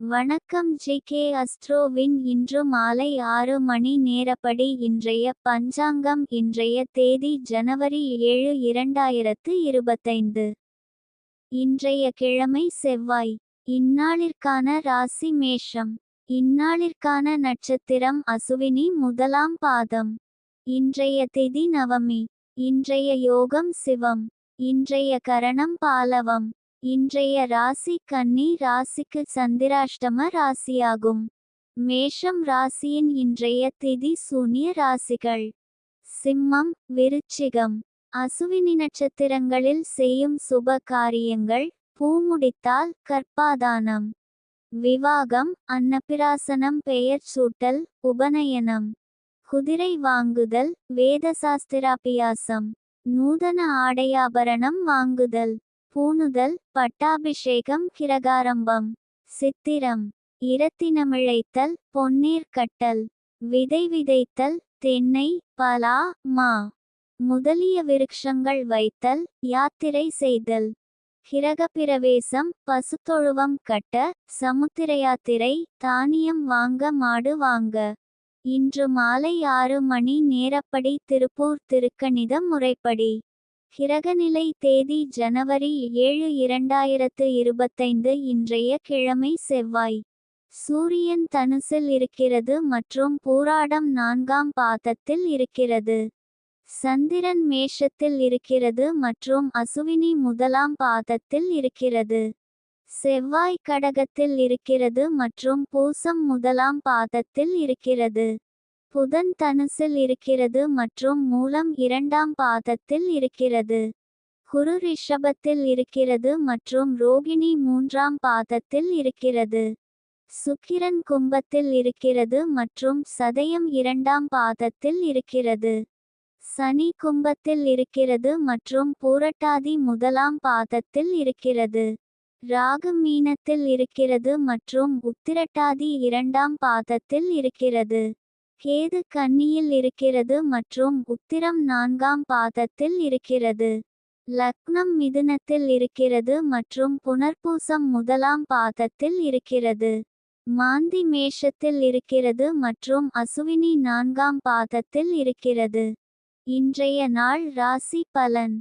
வணக்கம் G K அஸ்ட்ரோவின் இன்று மாலை ஆறு மணி நேரப்படி இன்றைய பஞ்சாங்கம் இன்றைய தேதி ஜனவரி ஏழு இரண்டாயிரத்து இருபத்தைந்து. இன்றைய கிழமை செவ்வாய். இந்நாளிற்கான ராசி மேஷம். இந்நாளிற்கான நட்சத்திரம் அசுவினி முதலாம் பாதம். இன்றைய திதி நவமி. இன்றைய யோகம் சிவம். இன்றைய கரணம் பாலவம். இன்றைய ராசி கன்னி ராசிக்கு சந்திராஷ்டம ராசியாகும். மேஷம் ராசியின் இன்றைய திதி சூனிய ராசிகள். சிம்மம் விருச்சிகம். அசுவினி நட்சத்திரங்களில் செய்யும் சுப காரியங்கள் பூமுடித்தால் கற்பாதானம் விவாகம் அன்னபிராசனம் பெயர் சூட்டல் உபநயனம். குதிரை வாங்குதல் வேதசாஸ்திராபியாசம். நூதன ஆடையாபரணம் வாங்குதல். பூணுதல் பட்டாபிஷேகம் கிரகாரம்பம் சித்திரம் இரத்தினமிழைத்தல் பொன்னீர் கட்டல் விதை விதைத்தல் தென்னை பலா மா முதலிய விருட்சங்கள் வைத்தல் யாத்திரை செய்தல் கிரகப்பிரவேசம் பசுத்தொழுவம் கட்ட சமுத்திர யாத்திரை தானியம் வாங்க மாடு வாங்க. இன்று மாலை ஆறு மணி நேரப்படி திருப்பூர் திருக்கணிதம் முறைப்படி. கிரகநிலை தேதி ஜனவரி ஏழு இரண்டாயிரத்து இருபத்தைந்து இன்றைய கிழமை செவ்வாய். சூரியன் தனுசில் இருக்கிறது மற்றும் பூராடம் நான்காம் பாதத்தில் இருக்கிறது. சந்திரன் மேஷத்தில் இருக்கிறது மற்றும் அசுவினி முதலாம் பாதத்தில் இருக்கிறது. செவ்வாய் கடகத்தில் இருக்கிறது மற்றும் பூசம் முதலாம் பாதத்தில் இருக்கிறது. புதன் தனுசில் இருக்கிறது மற்றும் மூலம் இரண்டாம் பாதத்தில் இருக்கிறது. குரு ரிஷபத்தில் இருக்கிறது மற்றும் ரோகிணி மூன்றாம் பாதத்தில் இருக்கிறது. சுக்கிரன் கும்பத்தில் இருக்கிறது மற்றும் சதயம் இரண்டாம் பாதத்தில் இருக்கிறது. சனி கும்பத்தில் இருக்கிறது மற்றும் பூரட்டாதி முதலாம் பாதத்தில் இருக்கிறது. ராகு மீனத்தில் இருக்கிறது மற்றும் உத்திரட்டாதி இரண்டாம் பாதத்தில் இருக்கிறது. கேது கன்னியில் இருக்கிறது மற்றும் உத்திரம் நான்காம் பாதத்தில் இருக்கிறது. லக்னம் மிதுனத்தில் இருக்கிறது மற்றும் புனர்பூசம் முதலாம் பாதத்தில் இருக்கிறது. மாந்தி மேஷத்தில் இருக்கிறது மற்றும் அசுவினி நான்காம் பாதத்தில் இருக்கிறது. இன்றைய நாள் ராசி பலன்.